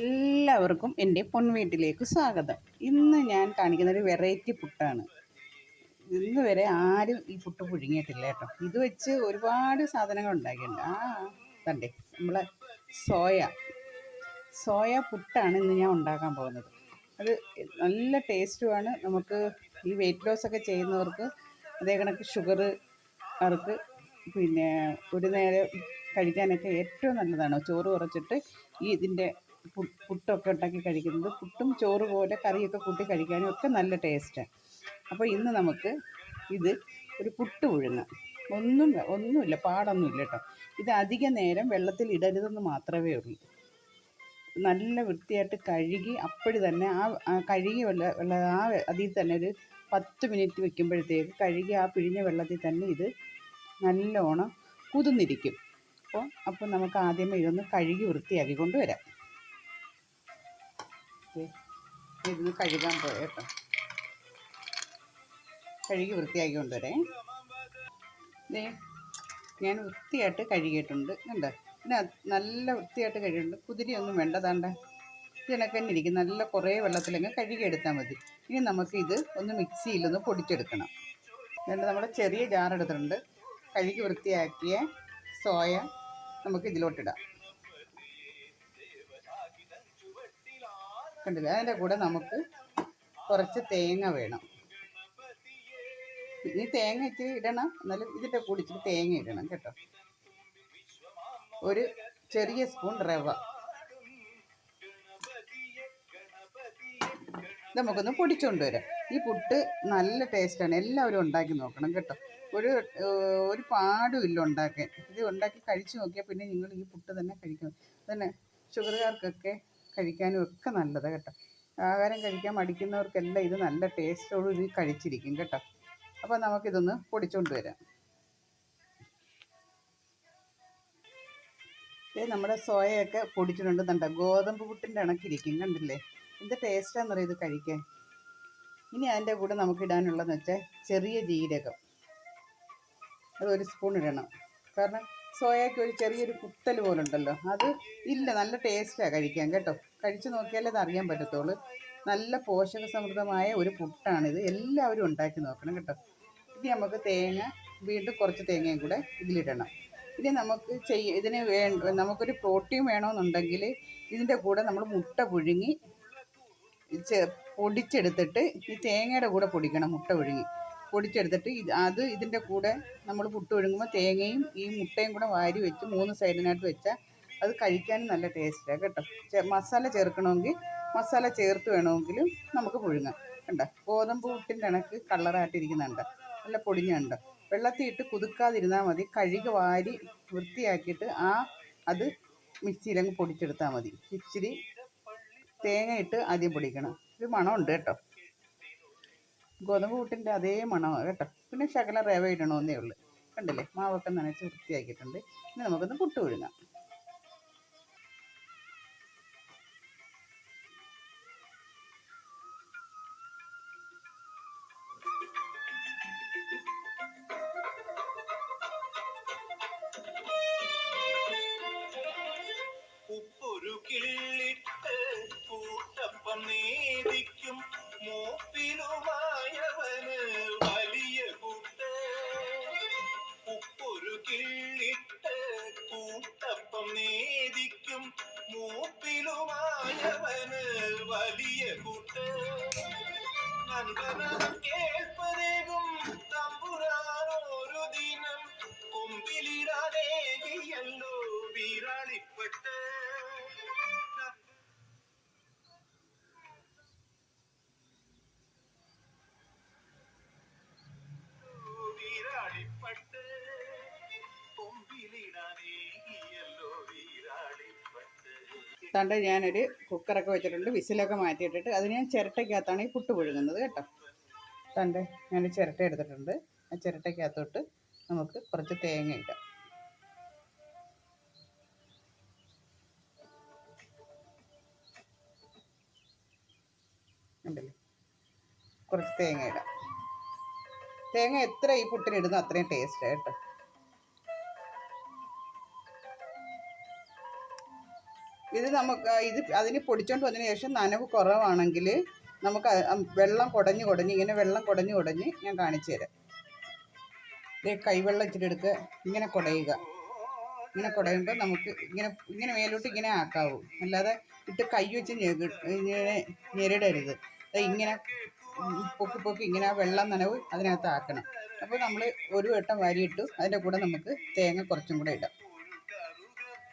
എല്ലാവർക്കും എന്റെ പൊൻവീട്ടിലേക്ക് സ്വാഗതം. ഇന്ന് ഞാൻ കാണിക്കുന്ന ഒരു വെറൈറ്റി പുട്ടാണ്. ഇന്ന് വരെ ആരും ഈ പുട്ട് പുഴുങ്ങിയിട്ടില്ല കേട്ടോ. ഇത് വെച്ച് ഒരുപാട് സാധനങ്ങൾ ഉണ്ടാക്കിയിട്ടുണ്ട്. ആ കണ്ടേ നമ്മളെ സോയ. സോയ പുട്ടാണ് ഇന്ന് ഞാൻ ഉണ്ടാക്കാൻ പോകുന്നത്. അത് നല്ല ടേസ്റ്റുമാണ്. നമുക്ക് ഈ വെയിറ്റ് ലോസ് ഒക്കെ ചെയ്യുന്നവർക്ക് അതേ കണക്ക് ഷുഗർ അവർക്ക് പിന്നെ ഒരു നേരം കഴിക്കാനൊക്കെ ഏറ്റവും നല്ലതാണ്. ചോറ് കുറച്ചിട്ട് ഈ ഇതിന്റെ പുട്ടൊക്കെ ഉണ്ടാക്കി കഴിക്കുന്നത്. പുട്ടും ചോറ് പോലെ കറിയൊക്കെ കൂട്ടി കഴിക്കാനും ഒക്കെ നല്ല ടേസ്റ്റാണ് അപ്പോൾ ഇന്ന് നമുക്ക് ഇത് ഒരു പുട്ട് പുഴുങ്ങാം. ഒന്നും ഒന്നുമില്ല പാടൊന്നുമില്ല കേട്ടോ. ഇത് അധിക നേരം വെള്ളത്തിൽ ഇടരുതെന്ന് മാത്രമേ ഉള്ളൂ. നല്ല വൃത്തിയായിട്ട് കഴുകി അപ്പോഴി തന്നെ ആ കഴുകി വെള്ള വെള്ള ആ അതിൽ തന്നെ ഒരു പത്ത് മിനിറ്റ് വെക്കുമ്പോഴത്തേക്ക് കഴുകി ആ പിഴിഞ്ഞ വെള്ളത്തിൽ തന്നെ ഇത് നല്ലോണം കുതിർന്നിരിക്കും. അപ്പോൾ അപ്പോൾ നമുക്ക് ആദ്യമേ ഇതൊന്ന് കഴുകി വൃത്തിയാക്കി കൊണ്ടുവരാം. ഇരുന്ന് കഴുകാൻ പോയ കേട്ടോ. കഴുകി വൃത്തിയാക്കി കൊണ്ടുവരേ ഇതേ ഞാൻ വൃത്തിയായിട്ട് കഴുകിയിട്ടുണ്ട്. കണ്ടോ? പിന്നെ നല്ല വൃത്തിയായിട്ട് കഴുകിയിട്ടുണ്ട്. കുതിരിയൊന്നും വേണ്ട താണ്ട ഇതിനൊക്കെ തന്നെ ഇരിക്കും. നല്ല കുറേ വെള്ളത്തിലങ്ങ് കഴുകിയെടുത്താൽ മതി. ഇനി നമുക്ക് ഇത് ഒന്ന് മിക്സിയിലൊന്ന് പൊടിച്ചെടുക്കണം. എന്നിട്ട് നമ്മൾ ചെറിയ ജാർ എടുത്തിട്ടുണ്ട് കഴുകി വൃത്തിയാക്കിയ സോയ നമുക്ക് ഇതിലോട്ടിടാം കണ്ടില്ല? അതിന്റെ കൂടെ നമുക്ക് കുറച്ച് തേങ്ങ വേണം. ഈ തേങ്ങ ഇച്ചിരി ഇടണം. എന്നാലും ഇതിന്റെ കൂടെ ഇച്ചിരി തേങ്ങ ഇടണം കേട്ടോ. ഒരു ചെറിയ സ്പൂൺ റവ. നമുക്കൊന്ന് പൊടിച്ചുകൊണ്ട് വരാം ഈ പുട്ട് നല്ല ടേസ്റ്റാണ്. എല്ലാവരും ഉണ്ടാക്കി നോക്കണം കേട്ടോ. ഒരു ഒരു പാടും ഇല്ല ഉണ്ടാക്കാൻ. ഇത് ഉണ്ടാക്കി കഴിച്ചു നോക്കിയാൽ പിന്നെ നിങ്ങൾ ഈ പുട്ട് തന്നെ കഴിക്കണം. തന്നെ ഷുഗറുകാർക്കൊക്കെ കഴിക്കാനും ഒക്കെ നല്ലത് കേട്ടോ. ആഹാരം കഴിക്കാൻ മടിക്കുന്നവർക്കെല്ലാം ഇത് നല്ല ടേസ്റ്റോടും ഇത് കഴിച്ചിരിക്കും കേട്ടോ. അപ്പോൾ നമുക്കിതൊന്ന് പൊടിച്ചുകൊണ്ട് വരാം. നമ്മുടെ സോയയൊക്കെ പൊടിച്ചിട്ടുണ്ട് കണ്ട? ഗോതമ്പ് പുട്ടിന്റെ ഇണക്കിരിക്കും കണ്ടില്ലേ? എന്ത് ടേസ്റ്റാണെന്നറിയാം ഇത് കഴിക്കാൻ? ഇനി അതിന്റെ കൂടെ നമുക്ക് ഇടാനുള്ളതെന്ന് വെച്ചാൽ ചെറിയ ജീരകം. അത് ഒരു സ്പൂൺ ഇടണം. കാരണം സോയയ്ക്ക് ഒരു ചെറിയൊരു കുത്തൽ പോലെ ഉണ്ടല്ലോ അത് ഇല്ല നല്ല ടേസ്റ്റാണ് കഴിക്കാൻ കേട്ടോ. കഴിച്ചു നോക്കിയാലേ അത് അറിയാൻ പറ്റത്തുള്ളൂ. നല്ല പോഷക സമൃദ്ധമായ ഒരു പുട്ടാണിത്. എല്ലാവരും ഉണ്ടാക്കി നോക്കണം കേട്ടോ. ഇനി നമുക്ക് തേങ്ങ വീണ്ടും കുറച്ച് തേങ്ങയും കൂടെ ഇതിലിടണം. ഇനി നമുക്ക് ചെയ്യ ഇതിന് വേ നമുക്കൊരു പ്രോട്ടീൻ വേണമെന്നുണ്ടെങ്കിൽ ഇതിന്റെ കൂടെ നമ്മൾ മുട്ട പുഴുങ്ങി പൊടിച്ചെടുത്തിട്ട് ഈ തേങ്ങയുടെ കൂടെ പൊടിക്കണം മുട്ട പുഴുങ്ങി. പൊടിച്ചെടുത്തിട്ട് അത് ഇതിന്റെ കൂടെ നമ്മൾ പുട്ട് ഒഴുങ്ങുമ്പോൾ തേങ്ങയും ഈ മുട്ടയും കൂടെ വാരി വെച്ച് മൂന്ന് സൈഡിനായിട്ട് വെച്ചാൽ അത് കഴിക്കാനും നല്ല ടേസ്റ്റാണ് കേട്ടോ. മസാല ചേർക്കണമെങ്കിൽ മസാല ചേർത്ത് വേണമെങ്കിലും നമുക്ക് പുഴുങ്ങാം കണ്ടോ? ഗോതമ്പ് പുട്ടിന്റെ ഇണക്ക് കളറായിട്ടിരിക്കുന്നുണ്ട്. നല്ല പൊടിഞ്ഞുണ്ട്. വെള്ളത്തിൽ ഇട്ട് കുതുക്കാതിരുന്നാൽ മതി. കഴുകി വാരി വൃത്തിയാക്കിയിട്ട് ആ അത് മിക്സിയിലങ്ങ് പൊടിച്ചെടുത്താൽ മതി. ഇച്ചിരി തേങ്ങ ഇട്ട് ആദ്യം പൊടിക്കണം. ഒരു മണമുണ്ട് കേട്ടോ. ഗോതമ്പ് കൂട്ടിന്റെ അതേ മണമാണ് കേട്ടോ. പിന്നെ ശകലം റവ ഇടണമെന്നേ ഉള്ളൂ. കണ്ടില്ലേ? മാവൊക്കെ നനച്ച് വൃത്തിയാക്കിയിട്ടുണ്ട്. ഇനി നമുക്കൊന്ന് പുട്ട് വിഴുങ്ങാം കൊമ്പിലിടാനേകിയല്ലോ വീരാളിപ്പട്ട് തണ്ട് ഞാനൊരു കുക്കറൊക്കെ വെച്ചിട്ടുണ്ട് വിസിലൊക്കെ മാറ്റിയിട്ടിട്ട് അത് ഞാൻ ചിരട്ടയ്ക്കകത്താണ് ഈ പുട്ട് പുഴുങ്ങുന്നത് കേട്ടോ. തണ്ട് ഞാൻ ചിരട്ട എടുത്തിട്ടുണ്ട്. ആ ചിരട്ടയ്ക്കകത്തോട്ട് നമുക്ക് കുറച്ച് തേങ്ങ ഇടാം. ഉണ്ടല്ലേ. കുറച്ച് തേങ്ങ ഇടാം. തേങ്ങ എത്ര ഈ പുട്ടിന് ഇടുന്നു അത്രയും ടേസ്റ്റ് കേട്ടോ. ഇത് നമുക്ക് ഇത് അതിന് പൊടിച്ചോണ്ട് വന്നതിന് ശേഷം നനവ് കുറവാണെങ്കിൽ നമുക്ക് വെള്ളം കുടഞ്ഞ് കുടഞ്ഞ് ഇങ്ങനെ വെള്ളം കുടഞ്ഞ് കുടഞ്ഞ് ഞാൻ കാണിച്ചു തരാം. കൈവെള്ളം ഇച്ചിരി എടുക്കുക ഇങ്ങനെ കുടയുക. ഇങ്ങനെ കുടയുമ്പോൾ നമുക്ക് ഇങ്ങനെ ഇങ്ങനെ മേലോട്ട് ഇങ്ങനെ ആക്കാവൂ. അല്ലാതെ ഇട്ട് കൈ വെച്ച് ഇങ്ങനെ നേരിടരുത് ദേ ഇങ്ങനെ പൊക്കി പൊക്കി ഇങ്ങനെ വെള്ളം നനവ് അതിനകത്ത് ആക്കണം. അപ്പോൾ നമ്മൾ ഒരു വട്ടം വാരിയിട്ടു അതിന്റെ കൂടെ നമുക്ക് തേങ്ങ കുറച്ചും കൂടെ ഇടാം.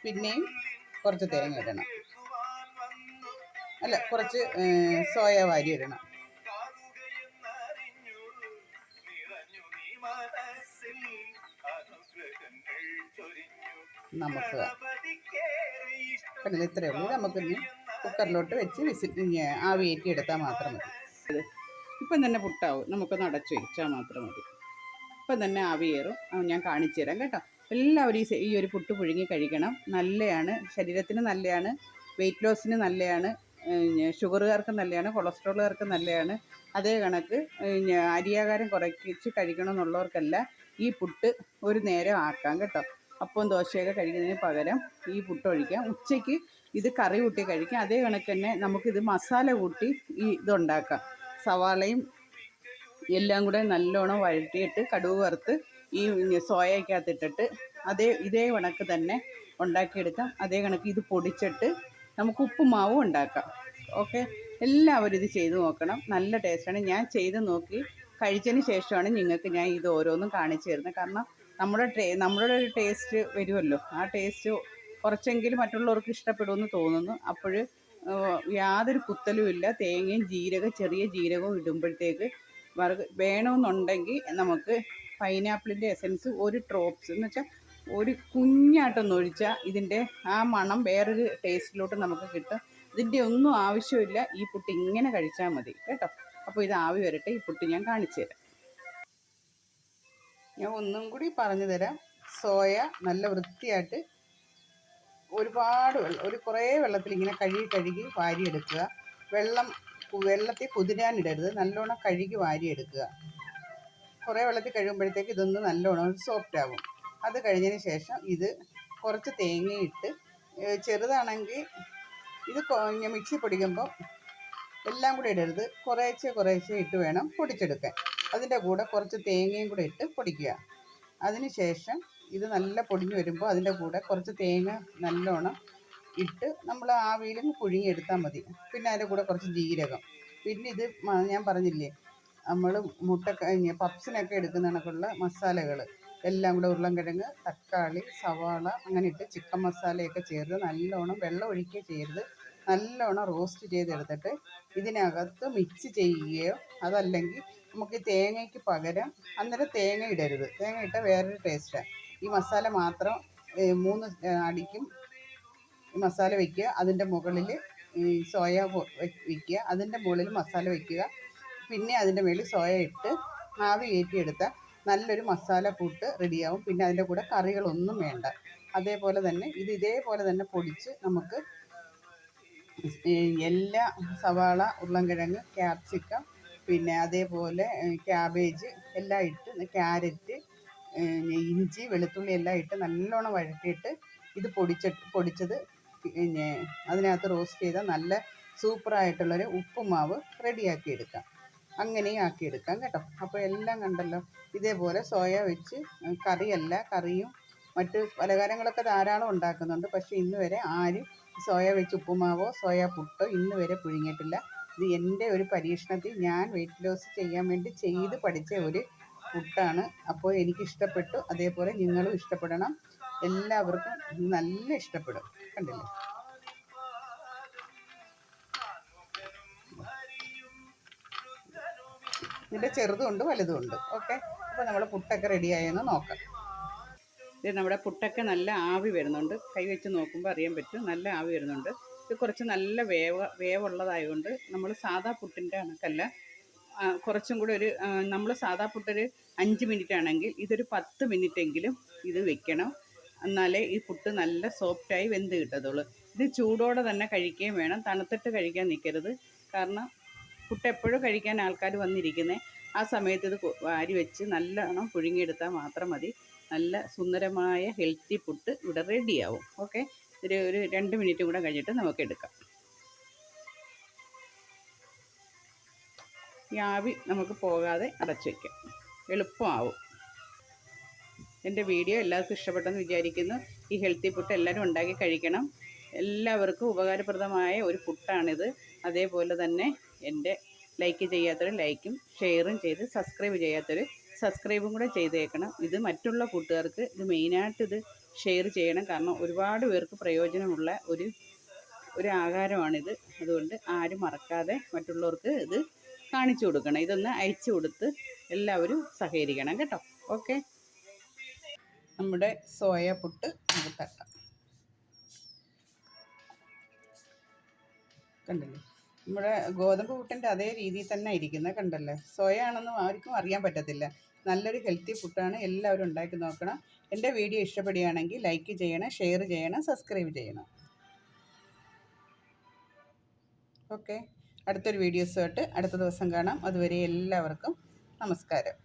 പിന്നെയും കുറച്ച് തേങ്ങ ഇടണം. അല്ല കുറച്ച് സോയ വാരി ഇടണം. ചൊരിഞ്ഞു. നമുക്ക്. പിന്നെ ഇത്രയേ ഉള്ളൂ. നമുക്കിനി കുക്കറിലോട്ട് വെച്ച് വിസിറ്റ് ആവി എടുത്താൽ മാത്രം മതി. ഇപ്പം തന്നെ പുട്ടാവും. നമുക്കൊന്ന് അടച്ചു വെച്ചാൽ മാത്രം മതി. ഇപ്പം തന്നെ ആവിയേറും ഞാൻ കാണിച്ചു തരാം കേട്ടോ. എല്ലാവരും ഈ ഈ ഒരു പുട്ട് പുഴുങ്ങി കഴിക്കണം. നല്ലതാണ് ശരീരത്തിന് നല്ലതാണ് വെയിറ്റ് ലോസിന് നല്ലതാണ് ഷുഗറുകാർക്ക് നല്ലതാണ് കൊളസ്ട്രോളുകാർക്ക് നല്ലതാണ് അതേ കണക്ക് അരിയാകാരം കഴിക്കണം കഴിക്കണമെന്നുള്ളവർക്കല്ല ഈ പുട്ട് ഒരു നേരം ആക്കാം കേട്ടോ. അപ്പവും ദോശയൊക്കെ കഴിക്കുന്നതിന് പകരം ഈ പുട്ട് ഒഴിക്കാം. ഉച്ചയ്ക്ക് ഇത് കറി കൂട്ടി കഴിക്കാം. അതേ കണക്ക് തന്നെ നമുക്കിത് മസാല കൂട്ടി ഈ ഇതുണ്ടാക്കാം. സവാളയും എല്ലാം കൂടെ നല്ലോണം വഴറ്റിയിട്ട് കടുവ് വറുത്ത് ഈ സോയക്കകത്തിട്ടിട്ട് അതേ ഇതേ കണക്ക് തന്നെ ഉണ്ടാക്കിയെടുക്കാം. അതേ കണക്ക് ഇത് പൊടിച്ചിട്ട് നമുക്ക് ഉപ്പുമാവും ഉണ്ടാക്കാം. ഓക്കെ? എല്ലാവരും ഇത് ചെയ്ത് നോക്കണം. നല്ല ടേസ്റ്റാണ്. ഞാൻ ചെയ്ത് നോക്കി കഴിച്ചതിന് ശേഷമാണ് നിങ്ങൾക്ക് ഞാൻ ഇത് ഓരോന്നും കാണിച്ചു തരുന്നത്. കാരണം നമ്മുടെ ടേ നമ്മുടെ ഒരു ടേസ്റ്റ് വരുമല്ലോ. ആ ടേസ്റ്റ് കുറച്ചെങ്കിലും മറ്റുള്ളവർക്ക് ഇഷ്ടപ്പെടുമെന്ന് തോന്നുന്നു. അപ്പോൾ യാതൊരു കുത്തലുമില്ല തേങ്ങയും ജീരകം ചെറിയ ജീരകവും ഇടുമ്പോഴത്തേക്ക് വറുക വേണമെന്നുണ്ടെങ്കിൽ നമുക്ക് പൈനാപ്പിളിന്റെ എസൻസ് ഒരു ഡ്രോപ്സ് എന്ന് വെച്ചാൽ ഒരു കുഞ്ഞായിട്ടൊന്ന് ഒഴിച്ചാൽ ഇതിന്റെ ആ മണം വേറൊരു ടേസ്റ്റിലോട്ട് നമുക്ക് കിട്ടും. ഇതിന്റെ ഒന്നും ആവശ്യമില്ല. ഈ പുട്ട് ഇങ്ങനെ കഴിച്ചാൽ മതി. കേട്ടോ? അപ്പോൾ ഇത് ആവി വരട്ടെ. ഈ പുട്ട് ഞാൻ കാണിച്ചു തരാം ഞാൻ ഒന്നും കൂടി പറഞ്ഞു തരാം. സോയ നല്ല വൃത്തിയായിട്ട് ഒരുപാട് വെള്ളം ഒരു കുറേ വെള്ളത്തിൽ ഇങ്ങനെ കഴുകി കഴുകി വാരിയെടുക്കുക. വെള്ളം വെള്ളത്തിൽ കുതിരാനിടരുത് നല്ലോണം കഴുകി വാരിയെടുക്കുക. കുറേ വെള്ളത്തിൽ കഴുകുമ്പോഴത്തേക്ക് ഇതൊന്ന് നല്ലോണം സോഫ്റ്റ് ആകും അത് കഴിഞ്ഞതിന് ശേഷം ഇത് കുറച്ച് തേങ്ങയിട്ട് ചെറുതാണെങ്കിൽ ഇത് മിക്സി പൊടിക്കുമ്പോൾ എല്ലാം കൂടി ഇടരുത്. കുറേശ്ശെ കുറേശ്ശെ ഇട്ട് വേണം പൊടിച്ചെടുക്കാൻ. അതിന്റെ കൂടെ കുറച്ച് തേങ്ങയും കൂടെ ഇട്ട് പൊടിക്കുക. അതിന് ശേഷം ഇത് നല്ല പൊടിഞ്ഞു വരുമ്പോൾ അതിന്റെ കൂടെ കുറച്ച് തേങ്ങ നല്ലോണം ഇട്ട് നമ്മൾ ആവിയിലും പുഴുങ്ങിയെടുത്താൽ മതി. പിന്നെ അതിന്റെ കൂടെ കുറച്ച് ജീരകം. പിന്നെ ഇത് ഞാൻ പറഞ്ഞില്ലേ നമ്മൾ മുട്ട പപ്സിനൊക്കെ എടുക്കുന്ന കണക്കുള്ള മസാലകൾ. എല്ലാം കൂടെ ഉരുളൻകിഴങ്ങ് തക്കാളി സവാള അങ്ങനെ ഇട്ട് ചിക്കൻ മസാലയൊക്കെ ചേർത്ത് നല്ലോണം വെള്ളം ഒഴിക്കുക ചെയ്യരുത്. നല്ലോണം റോസ്റ്റ് ചെയ്തെടുത്തിട്ട് ഇതിനകത്ത് മിക്സ് ചെയ്യുകയോ അതല്ലെങ്കിൽ നമുക്ക് തേങ്ങയ്ക്ക് പകരം അന്നേരം തേങ്ങ ഇടരുത്. തേങ്ങ ഇട്ട വേറൊരു ടേസ്റ്റാണ് ഈ മസാല മാത്രം മൂന്ന് അടിക്കും. മസാല വയ്ക്കുക അതിന്റെ മുകളിൽ ഈ സോയ വയ്ക്കുക അതിന്റെ മുകളിൽ മസാല വയ്ക്കുക പിന്നെ അതിന്റെ മുകളിൽ സോയ ഇട്ട് ആവി കയറ്റിയെടുത്താൽ നല്ലൊരു മസാല കൂട്ട് റെഡിയാവും. പിന്നെ അതിന്റെ കൂടെ കറികളൊന്നും വേണ്ട. അതേപോലെ തന്നെ ഇത് ഇതേപോലെ തന്നെ പൊടിച്ച് നമുക്ക് എല്ലാ സവാള ഉരുളൻകിഴങ്ങ് ക്യാപ്സിക്കം പിന്നെ അതേപോലെ ക്യാബേജ് എല്ലാം ഇട്ട് ക്യാരറ്റ് ഇഞ്ചി വെളുത്തുള്ളി എല്ലാം ഇട്ട് നല്ലോണം വഴറ്റിയിട്ട് ഇത് പൊടിച്ചിട്ട് പൊടിച്ചത് പിന്നെ അതിനകത്ത് റോസ്റ്റ് ചെയ്ത നല്ല സൂപ്പറായിട്ടുള്ളൊരു ഉപ്പുമാവ് റെഡിയാക്കി എടുക്കാം. അങ്ങനെയും ആക്കിയെടുക്കാം കേട്ടോ. അപ്പോൾ എല്ലാം കണ്ടല്ലോ. ഇതേപോലെ സോയ വെച്ച് കറിയല്ല കറിയും മറ്റ് പലഹാരങ്ങളൊക്കെ ധാരാളം ഉണ്ടാക്കുന്നുണ്ട്. പക്ഷേ ഇന്ന് വരെ ആരും സോയ വെച്ച് ഉപ്പുമാവോ സോയ പുട്ടോ ഇന്ന് വരെ പുഴുങ്ങിയിട്ടില്ല. ഇത് എന്റെ ഒരു പരീക്ഷണത്തിൽ ഞാൻ വെയിറ്റ് ലോസ് ചെയ്യാൻ വേണ്ടി ചെയ്ത് പഠിച്ച ഒരു പുട്ടാണ് അപ്പോൾ എനിക്ക് ഇഷ്ടപ്പെട്ടു അതേപോലെ നിങ്ങളും ഇഷ്ടപ്പെടണം. എല്ലാവർക്കും നല്ല ഇഷ്ടപ്പെടും. കണ്ടില്ലേ? ഇതിന്റെ ചെറുതുമുണ്ട് വലുതുമുണ്ട് ഓക്കെ? അപ്പോൾ നമ്മൾ പുട്ടൊക്കെ റെഡിയായെന്ന് നോക്കാം. ഇത് നമ്മുടെ പുട്ടൊക്കെ നല്ല ആവി വരുന്നുണ്ട്. കൈ വെച്ച് നോക്കുമ്പോൾ അറിയാൻ പറ്റും നല്ല ആവി വരുന്നുണ്ട്. ഇത് കുറച്ച് നല്ല വേവ് വേവുള്ളതായതുകൊണ്ട് നമ്മൾ സാധാ പുട്ടിന്റെ കണക്കല്ല. കുറച്ചും കൂടെ ഒരു നമ്മൾ സാധാ പുട്ടൊരു അഞ്ച് മിനിറ്റ് ആണെങ്കിൽ ഇതൊരു പത്ത് മിനിറ്റ് എങ്കിലും ഇത് വെക്കണം. എന്നാലേ ഈ പുട്ട് നല്ല സോഫ്റ്റായി വെന്ത് കിട്ടത്തുള്ളൂ. ഇത് ചൂടോടെ തന്നെ കഴിക്കുകയും വേണം. തണുത്തിട്ട് കഴിക്കാൻ നിൽക്കരുത് കാരണം പുട്ട് എപ്പോഴും കഴിക്കാൻ ആൾക്കാർ വന്നിരിക്കുന്നത് ആ സമയത്ത് ഇത് വാരി വെച്ച് നല്ലോണം പുഴുങ്ങിയെടുത്താൽ മാത്രം മതി. നല്ല സുന്ദരമായ ഹെൽത്തി പുട്ട് ഇവിടെ റെഡിയാവും ഓക്കെ ഒരു ഒരു രണ്ട് മിനിറ്റ് കൂടെ കഴിഞ്ഞിട്ട് നമുക്ക് എടുക്കാം. ഈ ആവി നമുക്ക് പോകാതെ അടച്ചു വയ്ക്കാം എളുപ്പമാവും. എന്റെ വീഡിയോ എല്ലാവർക്കും ഇഷ്ടപ്പെട്ടെന്ന് വിചാരിക്കുന്നു. ഈ ഹെൽത്തി പുട്ട് എല്ലാവരും ഉണ്ടാക്കി കഴിക്കണം. എല്ലാവർക്കും ഉപകാരപ്രദമായ ഒരു പുട്ടാണിത് അതേപോലെ തന്നെ എന്റെ ലൈക്ക് ചെയ്യാത്തവർ ലൈക്കും ഷെയറും ചെയ്ത് സബ്സ്ക്രൈബ് ചെയ്യാത്തവർ സബ്സ്ക്രൈബും കൂടെ ചെയ്തേക്കണം. ഇത് മറ്റുള്ള കൂട്ടുകാർക്ക് ഇത് മെയിനായിട്ട് ഇത് ഷെയർ ചെയ്യണം. കാരണം ഒരുപാട് പേർക്ക് പ്രയോജനമുള്ള ഒരു ഒരു ആഹാരമാണിത്. അതുകൊണ്ട് ആരും മറക്കാതെ മറ്റുള്ളവർക്ക് ഇത് കാണിച്ചു കൊടുക്കണം. ഇതൊന്ന് അയച്ചു കൊടുത്ത് എല്ലാവരും സഹകരിക്കണം കേട്ടോ. ഓക്കെ? നമ്മുടെ സോയ പുട്ട് നമുക്ക് തട്ടാം. കണ്ടില്ലേ? നമ്മുടെ ഗോതമ്പ് പുട്ടിന്റെ അതേ രീതിയിൽ തന്നെ ഇരിക്കുന്നത് കണ്ടല്ലേ? സോയ ആർക്കും അറിയാൻ പറ്റത്തില്ല. നല്ലൊരു ഹെൽത്തി പുട്ടാണ് എല്ലാവരും ഉണ്ടാക്കി നോക്കണം. എന്റെ വീഡിയോ ഇഷ്ടപ്പെടുകയാണെങ്കിൽ ലൈക്ക് ചെയ്യണം ഷെയർ ചെയ്യണം സബ്സ്ക്രൈബ് ചെയ്യണം. ഓക്കെ അടുത്തൊരു വീഡിയോസുമായിട്ട് അടുത്ത ദിവസം കാണാം. അതുവരെ എല്ലാവർക്കും നമസ്കാരം.